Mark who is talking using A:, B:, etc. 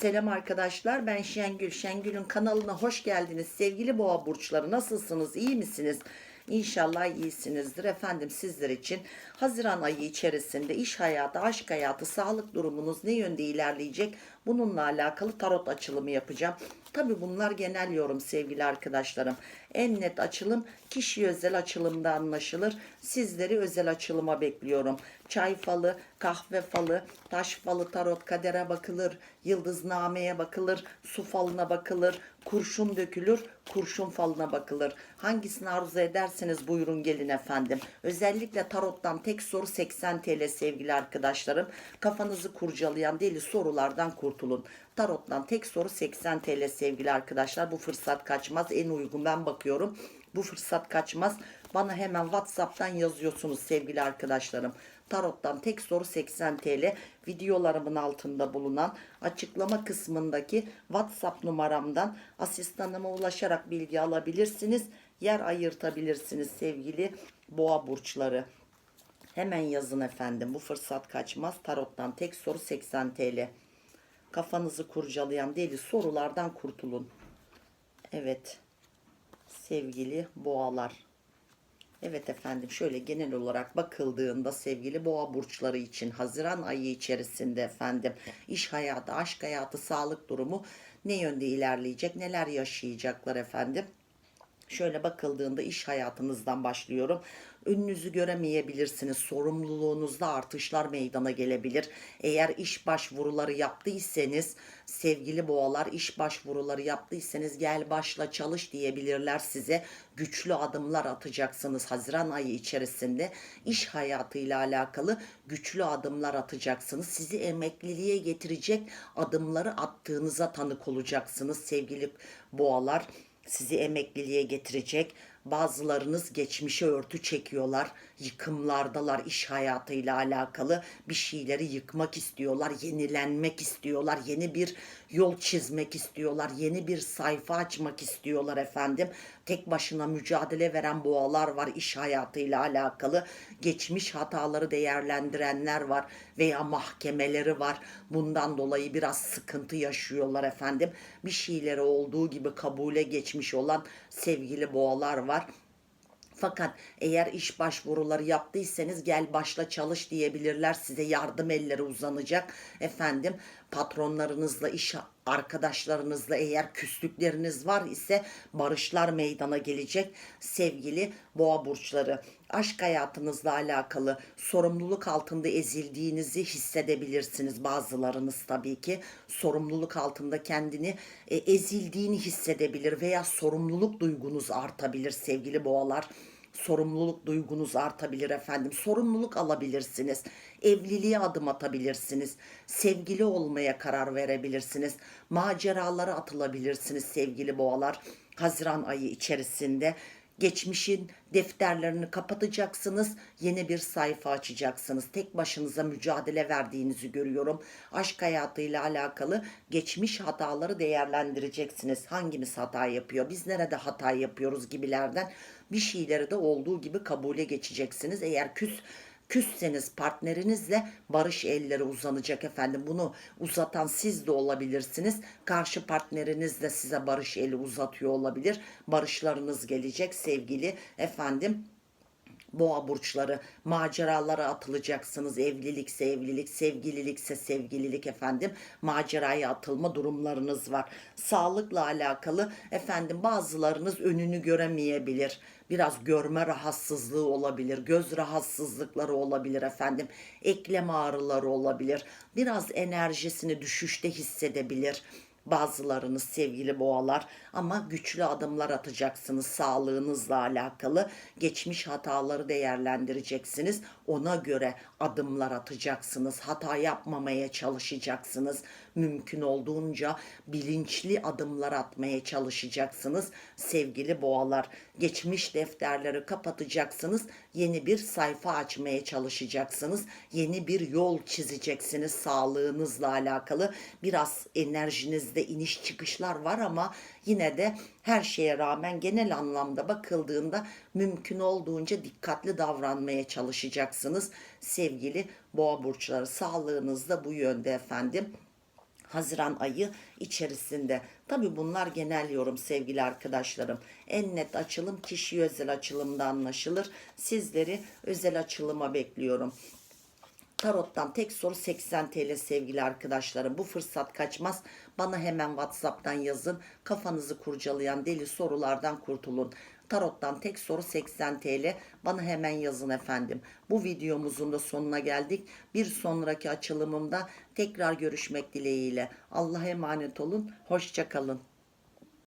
A: Selam arkadaşlar ben Şengül. Şengül'ün kanalına hoş geldiniz. Sevgili boğa burçları nasılsınız? İyi misiniz? İnşallah iyisinizdir. Efendim sizler için Haziran ayı içerisinde iş hayatı, aşk hayatı, sağlık durumunuz ne yönde ilerleyecek? Bununla alakalı tarot açılımı yapacağım. Tabi bunlar genel yorum sevgili arkadaşlarım. En net açılım kişi özel açılımda anlaşılır. Sizleri özel açılıma bekliyorum. Çay falı, kahve falı, taş falı, tarot kadere bakılır, yıldıznameye bakılır, su falına bakılır, kurşun dökülür, kurşun falına bakılır. Hangisini arzu ederseniz buyurun gelin efendim. Özellikle tarottan tek soru 80 TL sevgili arkadaşlarım. Kafanızı kurcalayan deli sorulardan kurtulun. Tarottan tek soru 80 TL sevgili arkadaşlar. Bu fırsat kaçmaz. En uygun ben bakıyorum. Bu fırsat kaçmaz. Bana hemen WhatsApp'tan yazıyorsunuz sevgili arkadaşlarım. Tarot'tan tek soru 80 TL. Videolarımın altında bulunan açıklama kısmındaki WhatsApp numaramdan asistanıma ulaşarak bilgi alabilirsiniz. Yer ayırtabilirsiniz sevgili boğa burçları. Hemen yazın efendim. Bu fırsat kaçmaz. Tarot'tan tek soru 80 TL. Kafanızı kurcalayan deli sorulardan kurtulun. Evet. Sevgili boğalar. Evet efendim şöyle genel olarak bakıldığında sevgili boğa burçları için Haziran ayı içerisinde efendim iş hayatı, aşk hayatı, sağlık durumu ne yönde ilerleyecek, neler yaşayacaklar efendim. Şöyle bakıldığında iş hayatınızdan başlıyorum. Önünüzü göremeyebilirsiniz. Sorumluluğunuzda artışlar meydana gelebilir. Eğer iş başvuruları yaptıysanız sevgili boğalar iş başvuruları yaptıysanız gel başla çalış diyebilirler size. Güçlü adımlar atacaksınız Haziran ayı içerisinde. iş hayatıyla alakalı güçlü adımlar atacaksınız. Sizi emekliliğe getirecek adımları attığınıza tanık olacaksınız sevgili boğalar sizi emekliliğe getirecek. Bazılarınız geçmişe örtü çekiyorlar. Yıkımlardalar iş hayatıyla alakalı. Bir şeyleri yıkmak istiyorlar, yenilenmek istiyorlar, yeni bir yol çizmek istiyorlar, yeni bir sayfa açmak istiyorlar efendim. Tek başına mücadele veren boğalar var iş hayatıyla alakalı. Geçmiş hataları değerlendirenler var veya mahkemeleri var. Bundan dolayı biraz sıkıntı yaşıyorlar efendim. Bir şeyleri olduğu gibi kabule geçmiş olan sevgili boğalar var. Fakat eğer iş başvuruları yaptıysanız gel başla çalış diyebilirler. Size yardım elleri uzanacak. Efendim patronlarınızla iş arkadaşlarınızla eğer küslükleriniz var ise barışlar meydana gelecek sevgili boğa burçları. Aşk hayatınızla alakalı sorumluluk altında ezildiğinizi hissedebilirsiniz bazılarınız tabii ki. Sorumluluk altında kendini e, ezildiğini hissedebilir veya sorumluluk duygunuz artabilir sevgili boğalar sorumluluk duygunuz artabilir efendim. Sorumluluk alabilirsiniz. Evliliğe adım atabilirsiniz. Sevgili olmaya karar verebilirsiniz. Maceralara atılabilirsiniz sevgili boğalar. Haziran ayı içerisinde geçmişin defterlerini kapatacaksınız. Yeni bir sayfa açacaksınız. Tek başınıza mücadele verdiğinizi görüyorum. Aşk hayatıyla alakalı geçmiş hataları değerlendireceksiniz. Hangimiz hata yapıyor? Biz nerede hata yapıyoruz gibilerden bir şeyleri de olduğu gibi kabule geçeceksiniz. Eğer küs küsseniz partnerinizle barış elleri uzanacak efendim. Bunu uzatan siz de olabilirsiniz. Karşı partneriniz de size barış eli uzatıyor olabilir. Barışlarınız gelecek sevgili efendim boğa burçları maceralara atılacaksınız. Evlilikse evlilik sevgililikse sevgililik efendim maceraya atılma durumlarınız var. Sağlıkla alakalı efendim bazılarınız önünü göremeyebilir. Biraz görme rahatsızlığı olabilir göz rahatsızlıkları olabilir efendim eklem ağrıları olabilir. Biraz enerjisini düşüşte hissedebilir bazılarınız sevgili boğalar ama güçlü adımlar atacaksınız sağlığınızla alakalı. Geçmiş hataları değerlendireceksiniz. Ona göre adımlar atacaksınız. Hata yapmamaya çalışacaksınız mümkün olduğunca bilinçli adımlar atmaya çalışacaksınız sevgili boğalar. Geçmiş defterleri kapatacaksınız yeni bir sayfa açmaya çalışacaksınız yeni bir yol çizeceksiniz sağlığınızla alakalı. Biraz enerjinizde iniş çıkışlar var ama yine de her şeye rağmen genel anlamda bakıldığında mümkün olduğunca dikkatli davranmaya çalışacaksınız. Sevgili boğa burçları sağlığınız da bu yönde efendim Haziran ayı içerisinde. Tabi bunlar genel yorum sevgili arkadaşlarım. En net açılım kişi özel açılımda anlaşılır. Sizleri özel açılıma bekliyorum. Tarot'tan tek soru 80 TL sevgili arkadaşlarım. Bu fırsat kaçmaz. Bana hemen WhatsApp'tan yazın. Kafanızı kurcalayan deli sorulardan kurtulun. Tarot'tan tek soru 80 TL. Bana hemen yazın efendim. Bu videomuzun da sonuna geldik. Bir sonraki açılımımda tekrar görüşmek dileğiyle. Allah'a emanet olun. Hoşçakalın.